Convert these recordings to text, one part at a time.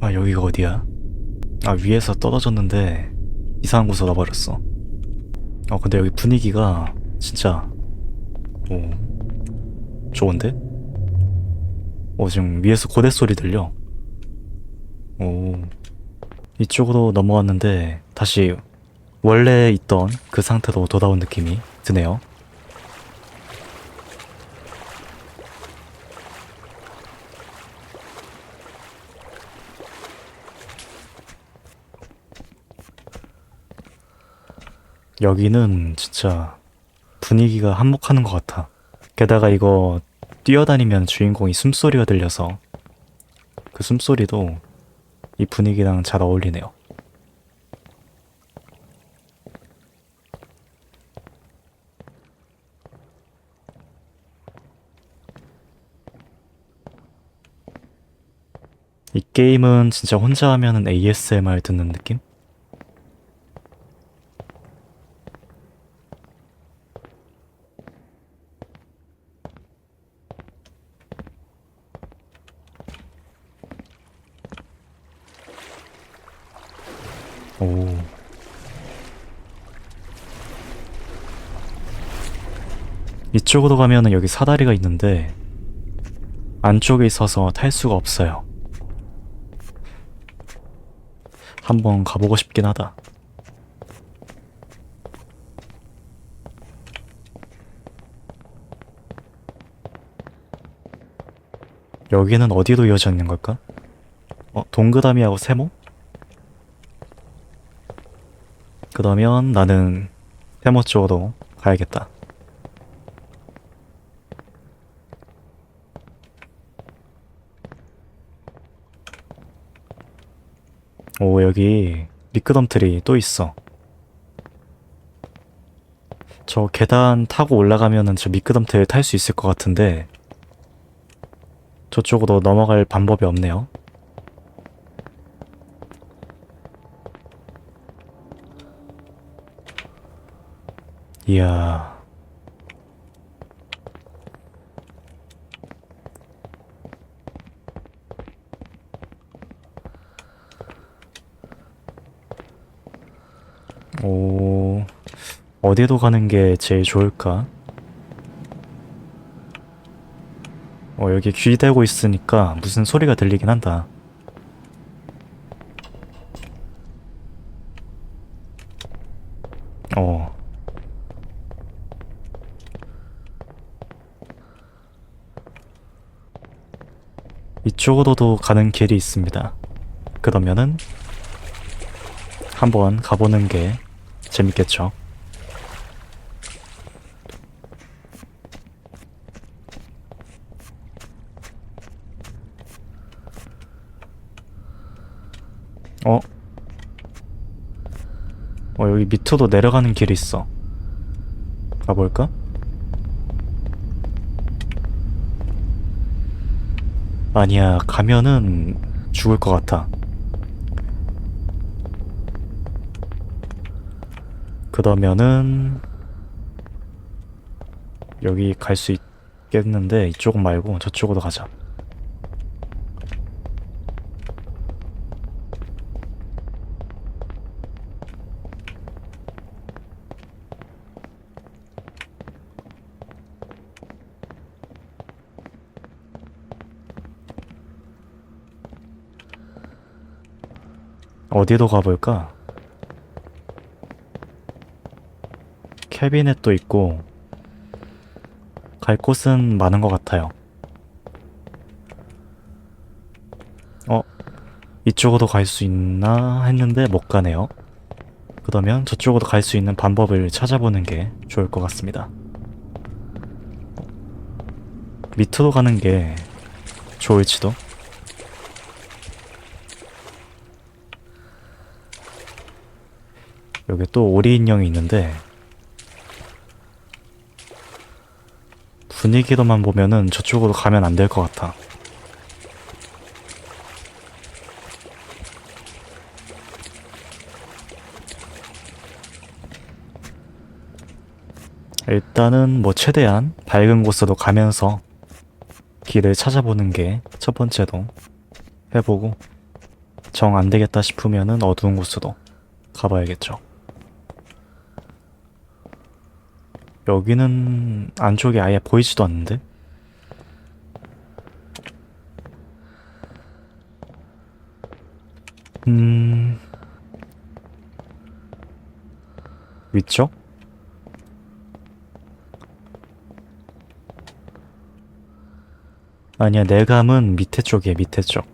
아, 여기가 어디야? 아, 위에서 떨어졌는데 이상한 곳으로 와버렸어. 어, 근데 여기 분위기가 진짜, 오, 좋은데? 어, 지금 위에서 고대 소리 들려. 오, 이쪽으로 넘어왔는데 다시 원래 있던 그 상태로 돌아온 느낌이 드네요. 여기는 진짜 분위기가 한몫하는 것 같아. 게다가 이거 뛰어다니면 주인공이 숨소리가 들려서 그 숨소리도 이 분위기랑 잘 어울리네요. 이 게임은 진짜 혼자 하면은 ASMR 듣는 느낌? 오. 이쪽으로 가면은 여기 사다리가 있는데 안쪽에 있어서 탈 수가 없어요. 한번 가보고 싶긴 하다. 여기는 어디로 이어져 있는 걸까? 어, 동그라미하고 세모? 그러면 나는 세모 쪽으로 가야겠다. 오, 여기 미끄럼틀이 또 있어. 저 계단 타고 올라가면은 저 미끄럼틀 탈 수 있을 것 같은데 저쪽으로 넘어갈 방법이 없네요. 이야. 오, 어디로 가는 게 제일 좋을까? 어, 여기 귀 대고 있으니까 무슨 소리가 들리긴 한다. 어. 이쪽으로도 가는 길이 있습니다. 그러면은 한번 가보는 게 재밌겠죠. 어? 어, 여기 밑으로 내려가는 길이 있어. 가볼까? 아니야, 가면은 죽을 것 같아. 그러면은 여기 갈 수 있겠는데 이쪽 말고 저쪽으로 가자. 어디로 가볼까? 캐비넷도 있고 갈 곳은 많은 것 같아요. 어? 이쪽으로 갈 수 있나 했는데 못 가네요. 그러면 저쪽으로 갈 수 있는 방법을 찾아보는 게 좋을 것 같습니다. 밑으로 가는 게 좋을지도? 여기 또 오리 인형이 있는데 분위기로만 보면은 저쪽으로 가면 안 될 것 같아. 일단은 뭐 최대한 밝은 곳으로 가면서 길을 찾아보는 게 첫 번째도 해보고 정 안 되겠다 싶으면은 어두운 곳으로 가봐야겠죠. 여기는 안쪽이 아예 보이지도 않는데? 음... 위쪽? 아니야, 내 감은 밑에 쪽이야, 밑에 쪽.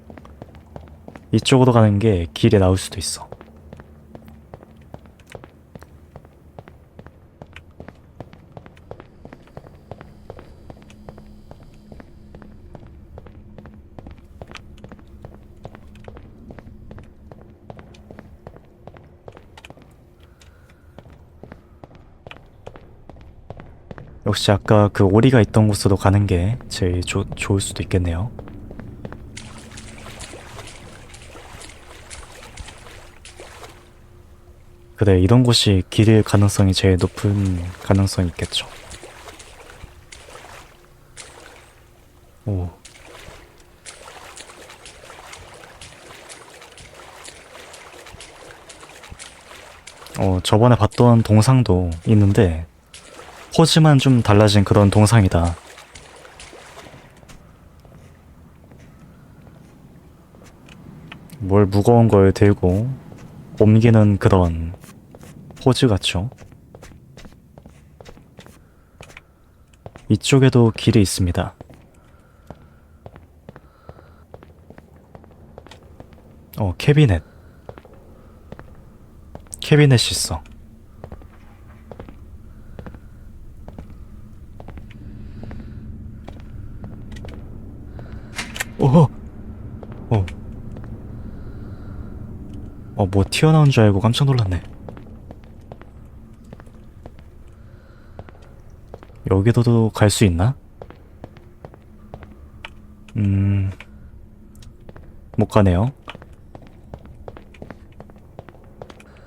이쪽으로 가는 게 길에 나올 수도 있어. 역시 아까 그 오리가 있던 곳으로 가는 게 제일 좋 좋을 수도 있겠네요. 그래, 이런 곳이 길일 가능성이 제일 높은 가능성이 있겠죠. 오. 어, 저번에 봤던 동상도 있는데, 포즈만 좀 달라진 그런 동상이다. 뭘 무거운 걸 들고 옮기는 그런 포즈 같죠? 이쪽에도 길이 있습니다. 어, 캐비넷. 캐비넷이 있어. 오! 어. 어, 뭐 튀어나온 줄 알고 깜짝 놀랐네. 여기도도 갈 수 있나? 음, 못 가네요.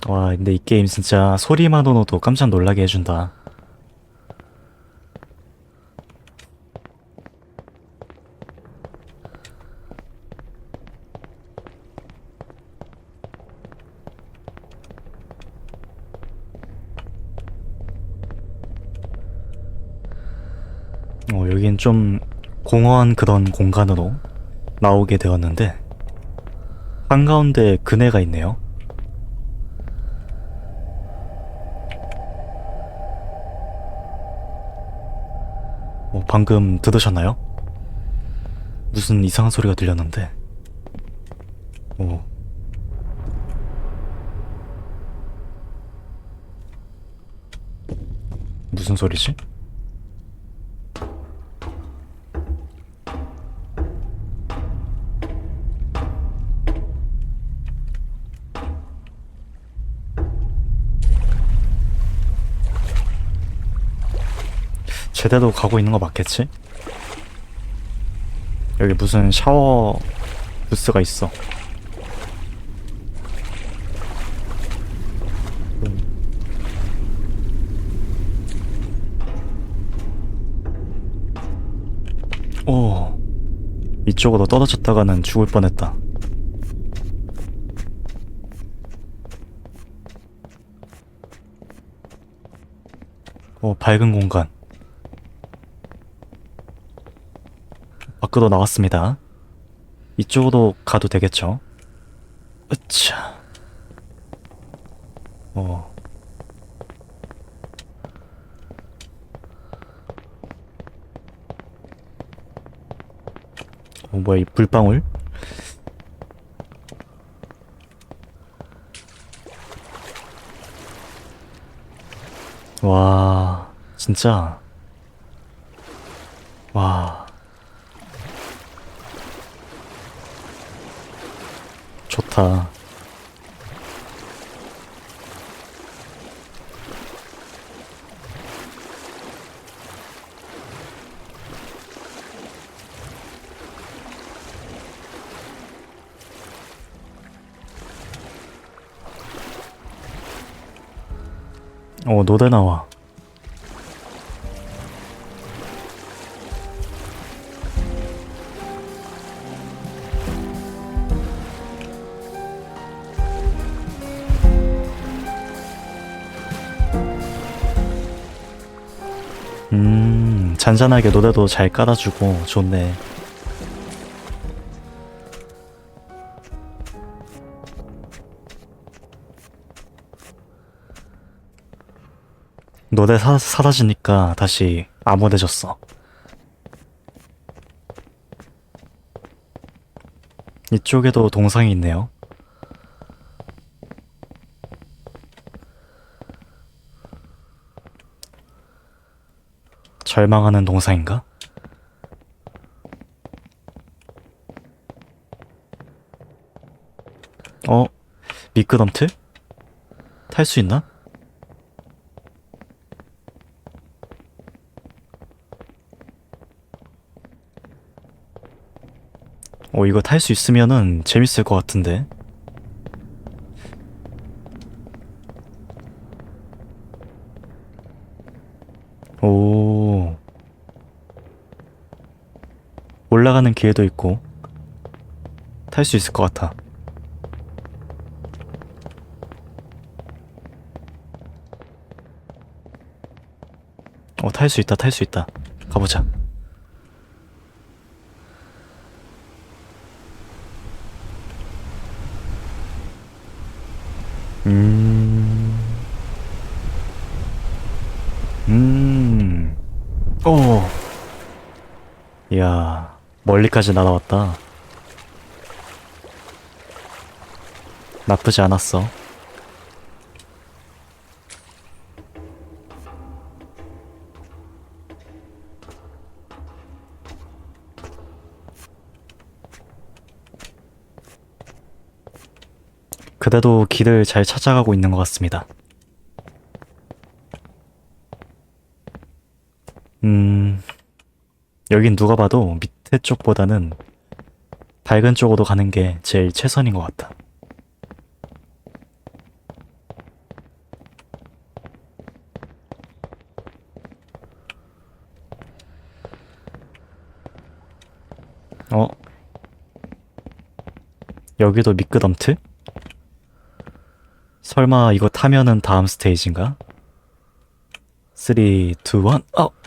와, 근데 이 게임 진짜 소리만으로도 깜짝 놀라게 해준다. 어, 여긴 좀 공허한 그런 공간으로 나오게 되었는데 한가운데 그네가 있네요. 어, 방금 들으셨나요? 무슨 이상한 소리가 들렸는데. 오. 무슨 소리지? 제대로 가고 있는 거 맞겠지? 여기 무슨 샤워 부스가 있어. 오, 이쪽으로 떨어졌다가는 죽을 뻔했다. 오, 밝은 공간. 밖으로 나왔습니다. 이쪽으로 가도 되겠죠? 으차. 어. 어, 뭐야, 이 불방울? 와, 진짜. 와. 좋다. 어, 노래 나와. 잔잔하게 노래도 잘 깔아주고 좋네. 노래 사, 사라지니까 다시 암울해졌어. 이쪽에도 동상이 있네요. 절망하는 동상인가? 어? 미끄럼틀? 탈 수 있나? 어, 이거 탈 수 있으면은 재밌을 것 같은데. 오. 올라가는 기회도 있고. 탈 수 있을 것 같아. 어, 탈 수 있다, 탈 수 있다. 가보자. 음. 음. 오. 이야, 멀리까지 날아왔다. 나쁘지 않았어. 그래도 길을 잘 찾아가고 있는 것 같습니다. 음, 여긴 누가 봐도 밑 에 쪽보다는 밝은 쪽으로 가는 게 제일 최선인 것 같아. 어? 여기도 미끄럼틀? 설마 이거 타면은 다음 스테이지인가? 3, 2, 1, 어!